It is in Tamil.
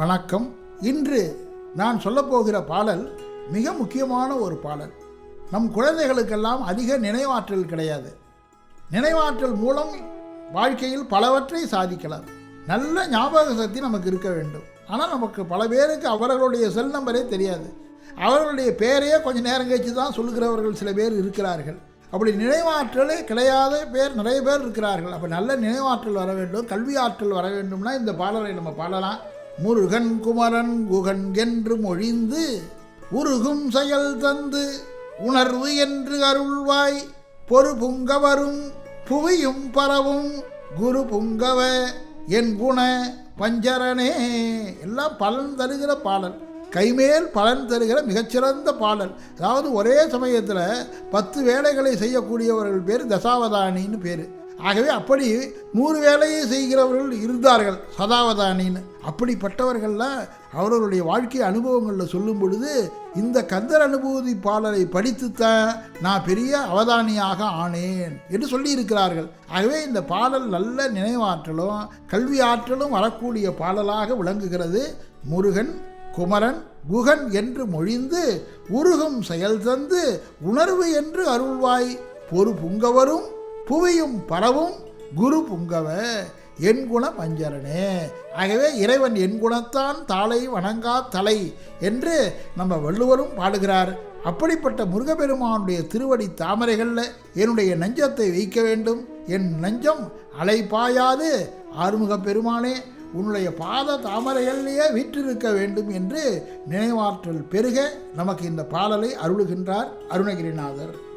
வணக்கம். இன்று நான் சொல்லப்போகிற பாடல் மிக முக்கியமான ஒரு பாடல். நம் குழந்தைகளுக்கெல்லாம் அதிக நினைவாற்றல் கிடையாது. நினைவாற்றல் மூலம் வாழ்க்கையில் பலவற்றை சாதிக்கலாம். நல்ல ஞாபக சக்தி நமக்கு இருக்க வேண்டும். ஆனால் நமக்கு பல பேருக்கு அவர்களுடைய செல் நம்பரே தெரியாது. அவர்களுடைய பேரையே கொஞ்சம் நேரம் கழிச்சு தான் சொல்லுகிறவர்கள் சில பேர் இருக்கிறார்கள். அப்படி நினைவாற்றலே கிடையாத பேர் நிறைய பேர் இருக்கிறார்கள். அப்போ நல்ல நினைவாற்றல் வர வேண்டும் கல்வி ஆற்றல் வர வேண்டும்னா இந்த பாடலை நம்ம பாடலாம். முருகன் குமரன் குகன் என்று மொழிந்து உருகும் செயல் தந்து உணர்வு என்று அருள்வாய். பொறு புங்கவரும் புவியும் பரவும் குரு புங்கவ என் குண பஞ்சரனே. எல்லாம் பலன் தருகிற பாடல். கைமேல் பலன் தருகிற மிகச்சிறந்த பாடல். அதாவது ஒரே சமயத்தில் பத்து வேலைகளை செய்யக்கூடியவர்கள் பேர் தசாவதானின்னு பேர். ஆகவே அப்படி நூறு வேலையை செய்கிறவர்கள் இருந்தார்கள் சதாவதானின்னு. அப்படிப்பட்டவர்கள்லாம் அவர்களுடைய வாழ்க்கை அனுபவங்களில் சொல்லும் பொழுது இந்த கந்தர் அனுபூதி பாடலை படித்துத்தான் நான் பெரிய அவதானியாக ஆனேன் என்று சொல்லியிருக்கிறார்கள். ஆகவே இந்த பாடல் நல்ல நினைவாற்றலும் கல்வி ஆற்றலும் வரக்கூடிய பாடலாக விளங்குகிறது. முருகன் குமரன் குகன் என்று மொழிந்து உருகும் செயல் தந்து உணர்வு என்று அருள்வாய். பொறு புங்கவரும் புவியும் பரவும் குரு புங்கவ என் குண பஞ்சரனே ஆகவே இறைவன் என் குணத்தான் தாளை வணங்கா தலை என்று நம்ம வள்ளுவரும் பாடுகிறார். அப்படிப்பட்ட முருகப்பெருமானுடைய திருவடி தாமரைகளில் என்னுடைய நெஞ்சத்தை வைக்க வேண்டும். என் நெஞ்சம் அலைப்பாயாது ஆறுமுகப் பெருமானே உன்னுடைய பாத தாமரைகளிலேயே வீற்றிருக்க வேண்டும் என்று நினைவாற்றல் பெருக நமக்கு இந்த பாடலை அருளுகின்றார் அருணகிரிநாதர்.